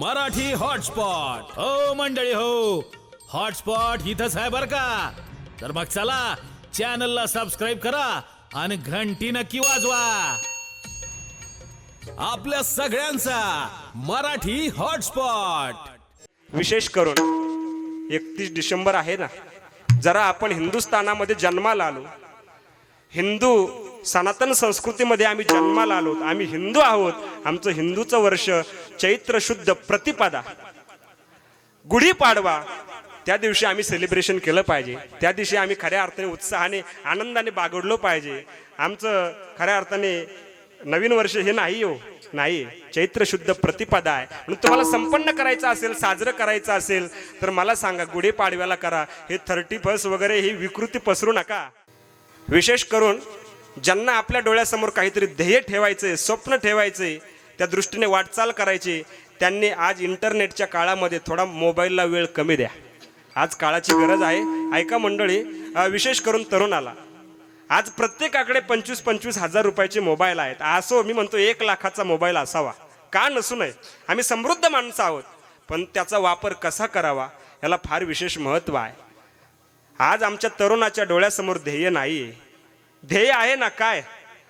Marathi hotspot. हो मंडळी हो. हॉटस्पॉट इथंच आहे बर का? तर मग चला चॅनलला सबस्क्राईब करा आणि घंटी नक्की वाजवा. आपल्या सगळ्यांचा मराठी हॉटस्पॉट. विशेष करून एकतीस डिसेंबर आहे ना. जरा आपण हिंदुस्थानामध्ये जन्माला आलो. हिंदू सनातन संस्कृतीमध्ये आम्ही जन्माला आलो आम्ही हिंदू आहोत. आमचं हिंदूचं वर्ष चैत्र शुद्ध प्रतिपदा. गुढीपाडवा त्या दिवशी आम्ही सेलिब्रेशन केलं पाहिजे. त्या दिवशी आम्ही खऱ्या अर्थाने उत्साहाने आनंदाने बागडलो पाहिजे. आमचं खऱ्या अर्थाने नवीन वर्ष हे नाही हो. नाही. चैत्र शुद्ध प्रतिपदा आहे. म्हणून तुम्हाला संपन्न करायचं असेल साजरं करायचं असेल तर मला सांगा गुढीपाडव्याला करा. हे थर्टी फर्स्ट वगैरे ही विकृती पसरू नका. विशेष करून ज्यांना आपल्या डोळ्यासमोर काहीतरी ध्येय ठेवायचे स्वप्न ठेवायचे त्या दृष्टीने वाटचाल करायची त्यांनी आज इंटरनेटच्या काळामध्ये थोडा मोबाईलला वेळ कमी द्या. आज काळाची गरज आहे. ऐका मंडळी विशेष करून तरुणाला. आज प्रत्येकाकडे पंचवीस पंचवीस हजार रुपयाचे मोबाईल आहेत. असो मी म्हणतो एक लाखाचा मोबाईल असावा. का नसू नये. आम्ही समृद्ध माणसं आहोत. पण त्याचा वापर कसा करावा याला फार विशेष महत्त्व आहे. आज आमच्या तरुणाच्या डोळ्यासमोर ध्येय नाही आहे ध्येय आहे ना काय?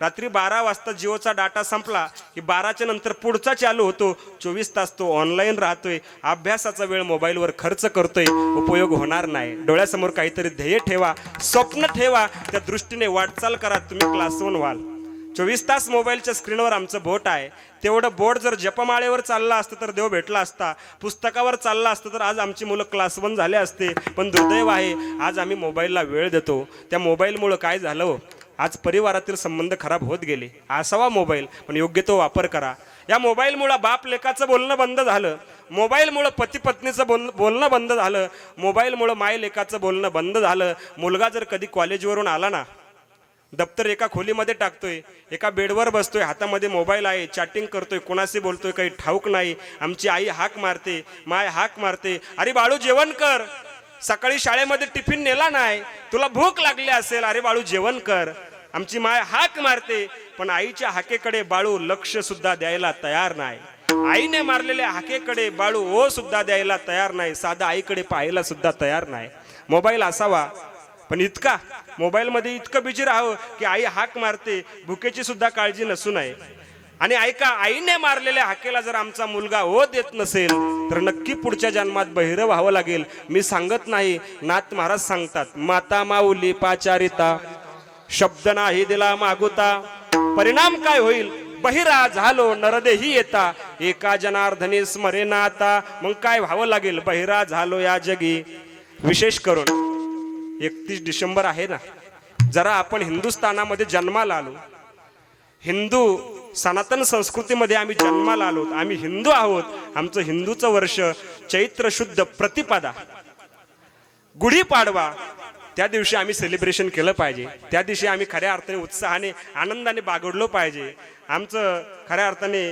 रात्री बारा वाजता जिओचा डाटा संपला की बाराच्या नंतर पुढचा चालू होतो. चोवीस तास तो ऑनलाईन राहतोय. अभ्यासाचा वेळ मोबाईलवर खर्च करतोय. उपयोग होणार नाही. डोळ्यासमोर काहीतरी ध्येय ठेवा. स्वप्न ठेवा. त्या दृष्टीने वाटचाल करा. तुम्ही क्लास वन व्हाल. चोवीस तास मोबाईलच्या स्क्रीनवर आमचं बोट आहे. तेवढं बोट जर जपमाळेवर चाललं असतं तर देव भेटला असता. पुस्तकावर चाललं असतं तर आज आमची मुलं क्लास वन झाले असते. पण दुर्दैव आहे आज आम्ही मोबाईलला वेळ देतो. त्या मोबाईलमुळं काय झालं हो? आज परिवारातील संबंध खराब होत गेले. असावा मोबाईल पण योग्य तो वापर करा. या मोबाईलमुळं बाप लेकाचं बोलणं बंद झालं. मोबाईलमुळं पती पत्नीचं बोल बोलणं बंद झालं. मोबाईलमुळं माय लेकाचं बोलणं बंद झालं. मुलगा जर कधी कॉलेजवरून आला ना दप्तर एका खोलीमध्ये टाकतोय एका बेडवर बसतोय हातामध्ये मोबाईल आहे चॅटिंग करतोय कोणाशी बोलतोय काही ठाऊक नाही आमची आई हाक मारते माय हाक मारते अरे बाळू जेवण कर सकाळी शाळेमध्ये टिफिन नेला नाही तुला भूक लागली असेल अरे बाळू जेवण कर आमची माय हाक मारते पण आईच्या हाकेकडे बाळू लक्ष सुद्धा द्यायला तयार नाही. आईने मारलेल्या हाकेकडे बाळू ओ सुद्धा द्यायला तयार नाही साधा आईकडे पाहायला सुद्धा तयार नाही. मोबाईल असावा पण इतका मोबाईलमध्ये इतकं बिजी राहावं की आई हाक मारते भुकेची सुद्धा काळजी नसून आहे. आणि ऐका आईने मारलेल्या हाकेला जर आमचा मुलगा हो देत नसेल तर नक्की पुढच्या जन्मात बहिरं व्हावं लागेल. मी सांगत नाही नाथ महाराज सांगतात माता माऊली पाचारिता शब्द नाही दिला मागुता. परिणाम काय होईल? बहिरा झालो नरदेही येता. एका जनार्दनी स्मरेना आता मग काय व्हावं लागेल? बहिरा झालो या जगी. विशेष करून एकतीस डिसेंबर आहे ना. जरा आपण हिंदुस्थानामध्ये जन्माला आलो. हिंदू सनातन संस्कृतीमध्ये आम्ही जन्माला आलो. आम्ही हिंदू आहोत. आमचं हिंदूचं वर्ष चैत्र शुद्ध प्रतिपादा. गुढीपाडवा त्या दिवशी आम्ही सेलिब्रेशन केलं पाहिजे. त्या दिवशी आम्ही खऱ्या अर्थाने उत्साहाने आनंदाने बागडलो पाहिजे. आमचं खऱ्या अर्थाने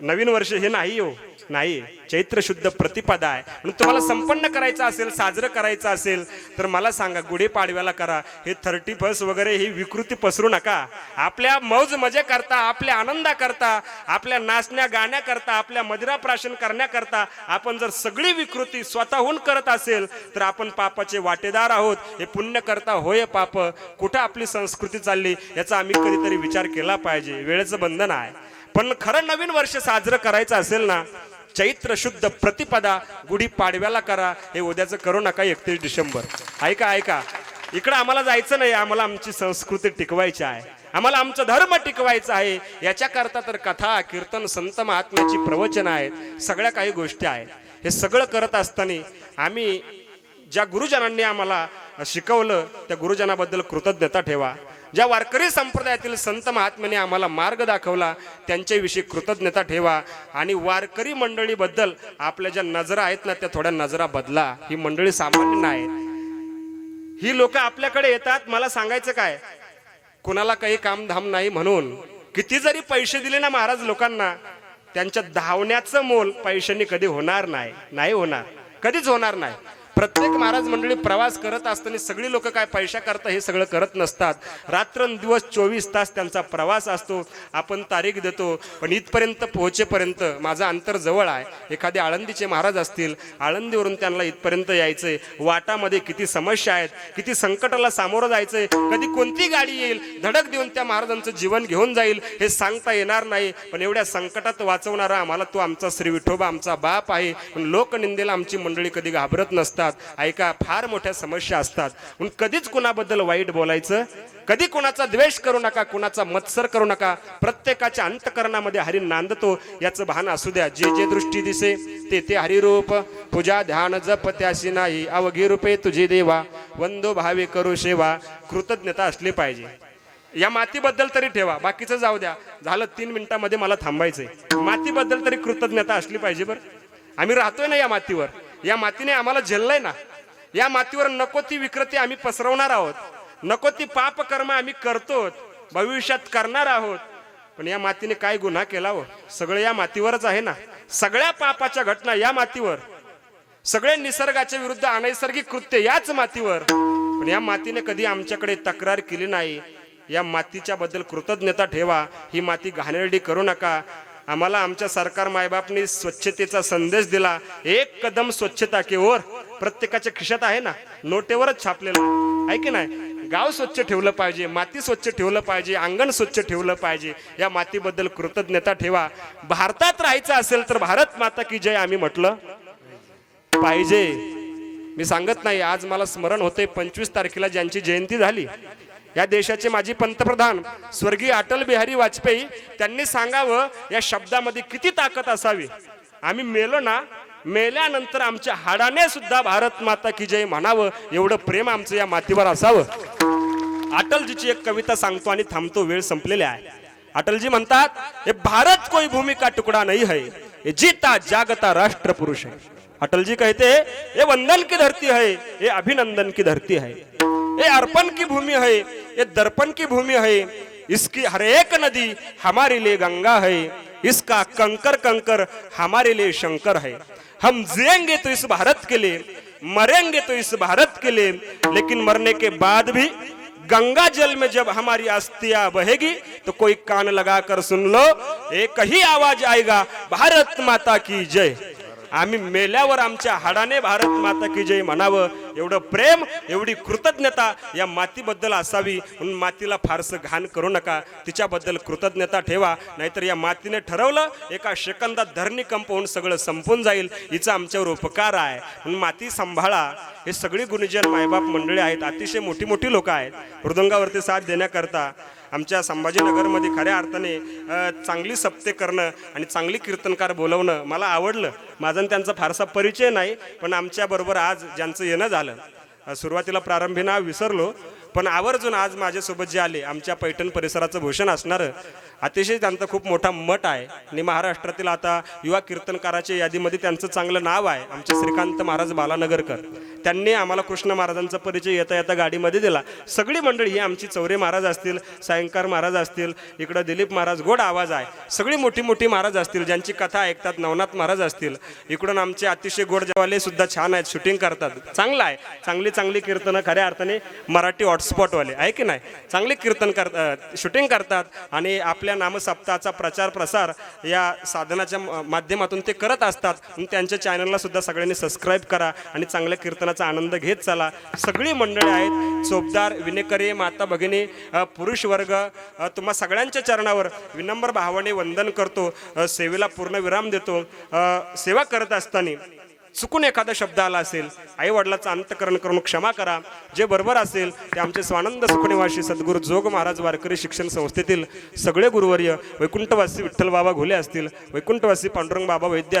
नवीन वर्ष हे नाही हो. नाही. चैत्र शुद्ध प्रतिपदा आहे. म्हणून तुम्हाला संपन्न करायचं असेल साजरं करायचं असेल तर मला सांगा गुढीपाडव्याला करा. हे थर्टी फर्स्ट वगैरे ही विकृती पसरू नका. आपल्या मौज मजे करता आपल्या आनंदा करता आपल्या नाचण्या गाण्याकरता आपल्या मदिरा प्राशन करण्याकरता आपण जर सगळी विकृती स्वतःहून करत असेल तर आपण पापाचे वाटेदार आहोत. हे पुण्य करता होय पाप. कुठं आपली संस्कृती चालली याचा आम्ही कधीतरी विचार केला पाहिजे. वेळेचं बंधन आहे. पण खरं नवीन वर्ष साजरं करायचं असेल ना चैत्र शुद्ध प्रतिपदा गुढी पाडव्याला करा. हे उद्याचं करू नका एकतीस डिसेंबर. ऐका ऐका. इकडं आम्हाला जायचं नाही आम्हाला आमची संस्कृती टिकवायची आहे. आम्हाला आमचं धर्म टिकवायचा आहे. याच्याकरता तर कथा कीर्तन संत महात्म्याची प्रवचन आहेत. सगळ्या काही गोष्टी आहेत. हे सगळं करत असताना आम्ही ज्या गुरुजनांनी आम्हाला शिकवलं त्या गुरुजनाबद्दल कृतज्ञता ठेवा. ज्या वारकरी संप्रदायातील संत महात्म्याने आम्हाला मार्ग दाखवला त्यांच्याविषयी कृतज्ञता ठेवा आणि वारकरी मंडळीबद्दल आपल्या ज्या नजरा आहेत ना त्या थोड्या नजरा बदला. ही मंडळी सामान्य नाहीत ही लोक आपल्याकडे येतात मला सांगायचं काय? कुणाला काही कामधाम नाही म्हणून. किती जरी पैसे दिले ना महाराज लोकांना त्यांच्या धावण्याचं मोल पैशांनी कधी होणार नाही. नाही होणार. कधीच होणार नाही. प्रत्येक महाराज मंडळी प्रवास करत असताना सगळी लोक काय पैशा करता हे सगळं करत नसतात. रात्रंदिवस चोवीस तास त्यांचा प्रवास असतो. आपण तारीख देतो. पण इथपर्यंत पोहोचेपर्यंत माझं अंतर जवळ आहे. एखादे आळंदीचे महाराज असतील आळंदीवरून त्यांना इथपर्यंत यायचंय. वाटामध्ये किती समस्या आहेत किती संकटाला सामोरं जायचंय. कधी कोणती गाडी येईल धडक देऊन त्या महाराजांचं जीवन घेऊन जाईल हे सांगता येणार नाही. पण एवढ्या संकटात वाचवणारा आम्हाला तो आमचा श्री विठोबा आमचा बाप आहे. पण लोकनिंदेला आमची मंडळी कधी घाबरत नसतात. ऐका फार मोठ्या समस्या असतात. म्हणून कधीच कुणाबद्दल वाईट बोलायचं? कधी कुणाचा द्वेष करू नका कुणाचा मत्सर करू नका. प्रत्येकाच्या अंतकरणामध्ये हरी नांदतो. याचं भान असू द्या. जे जे दृष्टी दिसे ते ते हरिरूप. पूजा ध्यान जप त्याशी नाही. अवघी रूपे तुझे देवा. वंदो भावे करू सेवा. कृतज्ञता असली पाहिजे. या मातीबद्दल तरी ठेवा. बाकीचं जाऊ द्या. झालं तीन मिनिटामध्ये मला थांबायचंय. मातीबद्दल तरी कृतज्ञता असली पाहिजे बरं. आम्ही राहतोय ना या मातीवर. या मातीने आम्हाला झेललंय ना. या मातीवर नको ती विकृती आम्ही पसरवणार आहोत. नको ती पापकर्म आम्ही करतो भविष्यात करणार आहोत. पण या मातीने काय गुन्हा केला हो? सगळं या मातीवरच आहे ना. सगळ्या पापाच्या घटना या मातीवर. सगळे निसर्गाच्या विरुद्ध अनैसर्गिक कृत्य याच मातीवर. पण या मातीने कधी आमच्याकडे तक्रार केली नाही. या मातीच्या बद्दल कृतज्ञता ठेवा. ही माती घाणेरडी करू नका. आम्हाला आमच्या सरकार मायबापनी स्वच्छतेचा संदेश दिला. एक कदम स्वच्छता की ओर. प्रत्येकाच्या खिशात आहे ना? नोटेवरच छापलेलं. आहे. की नाही? गाव स्वच्छ ठेवलं पाहिजे माती स्वच्छ ठेवलं पाहिजे अंगण स्वच्छ ठेवलं पाहिजे या मातीबद्दल कृतज्ञता ठेवा. भारतात राहायचं असेल तर भारत माता की जय आम्ही म्हटलं पाहिजे. मी सांगत नाही आज मला स्मरण होते पंचवीस तारखेला ज्यांची जयंती झाली या देशाचे माजी पंतप्रधान स्वर्गीय अटल बिहारी वाजपेयी त्यांनी सांगावं या शब्दामध्ये किती ताकद असावी? आम्ही मेलो ना मेल्यानंतर आमच्या हाडाने सुद्धा भारत माता की जय म्हणावं एवढं प्रेम आमचं या मातीवर असावं. अटलजीची एक कविता सांगतो आणि थांबतो वेळ संपलेली आहे. अटलजी म्हणतात हे भारत कोई भूमि का टुकड़ा नहीं है ये जीता जागता राष्ट्र पुरुष है. अटलजी कहते ये वंदन की धरती है ये अभिनंदन की धरती है. ये अर्पण की भूमि है ये दर्पण की भूमि है। इसकी हर एक नदी हमारे लिए गंगा है। इसका कंकर कंकर हमारे लिए शंकर है। हम जिएंगे तो इस भारत के लिए मरेंगे तो इस भारत के लिए लेकिन मरने के बाद भी गंगा जल में जब हमारी अस्थिया बहेगी तो कोई कान लगाकर सुन लो एक ही आवाज आएगा भारत माता की जय। आम्ही मेल्यावर आमच्या हाडाने भारत माता की जय म्हणावं एवढं प्रेम एवढी कृतज्ञता या मातीबद्दल असावी. म्हणून मातीला फारसं घाण करू नका. तिच्याबद्दल कृतज्ञता ठेवा. नाहीतर या मातीने ठरवलं एका शेकंदात धरणी कंप होऊन सगळं संपून जाईल. हिचा आमच्यावर उपकार आहे. म्हणून माती सांभाळा. हे सगळी गुणजन मायबाप मंडळी आहेत. अतिशय मोठी मोठी लोक आहेत. मृदंगावरती साथ देण्याकरता. आमच्या संभाजीनगरमध्ये खऱ्या अर्थाने चांगली सप्ते करणं आणि चांगली कीर्तनकार बोलवणं मला आवडलं. माझा त्यांचा फारसा परिचय नाही पण आमच्याबरोबर आज ज्यांचं येणं झालं सुरुवातीला प्रारंभी नाव विसरलो पण आवर्जून आज माझ्यासोबत जे आले आमच्या पैठण परिसराचं भूषण असणारं अतिशय त्यांचा खूप मोठा मठ आहे. आणि महाराष्ट्रातील आता युवा कीर्तनकाराच्या यादीमध्ये त्यांचं चांगलं नाव आहे आमचे श्रीकांत महाराज बालानगरकर. त्यांनी आम्हाला कृष्ण महाराजांचा परिचय येता येता गाडीमध्ये दिला. सगळी मंडळी ही आमची चौरे महाराज असतील सायंकार महाराज असतील इकडं दिलीप महाराज गोड आवाज आहे. सगळी मोठी मोठी महाराज असतील ज्यांची कथा ऐकतात नवनाथ महाराज असतील. इकडून आमचे अतिशय गोड जवाले सुद्धा छान आहेत शूटिंग करतात. चांगलं आहे. चांगली चांगली कीर्तनं खऱ्या अर्थाने मराठी हॉटस्पॉटवाले आहे की नाही? चांगले कीर्तन करतात शूटिंग करतात आणि आपल्या नामसप्ताहाचा प्रचार प्रसार या साधनाच्या माध्यमातून ते करत असतात. त्यांच्या चॅनलला सुद्धा सगळ्यांनी सबस्क्राईब करा आणि चांगल्या कीर्तनाचा आनंद घेत चला. सगळी मंडळी आहेत. चोपदार विनेकरी माता भगिनी पुरुष वर्ग तुम्हा सगळ्यांच्या चरणावर विनम्र भावाने वंदन करतो. सेवेला पूर्ण विराम देतो. सेवा करत असताना चुकून एखादा शब्द आला असेल आई वडिलाचं अंतकरण करून क्षमा करा. जे बरोबर असेल ते आमचे स्वानंद सुखनिवासी सद्गुरू जोग महाराज वारकरी शिक्षण संस्थेतील सगळे गुरुवर्य वैकुंठवासी विठ्ठल बाबा घोले असतील वैकुंठवासी पांडुरंग बाबा वैद्य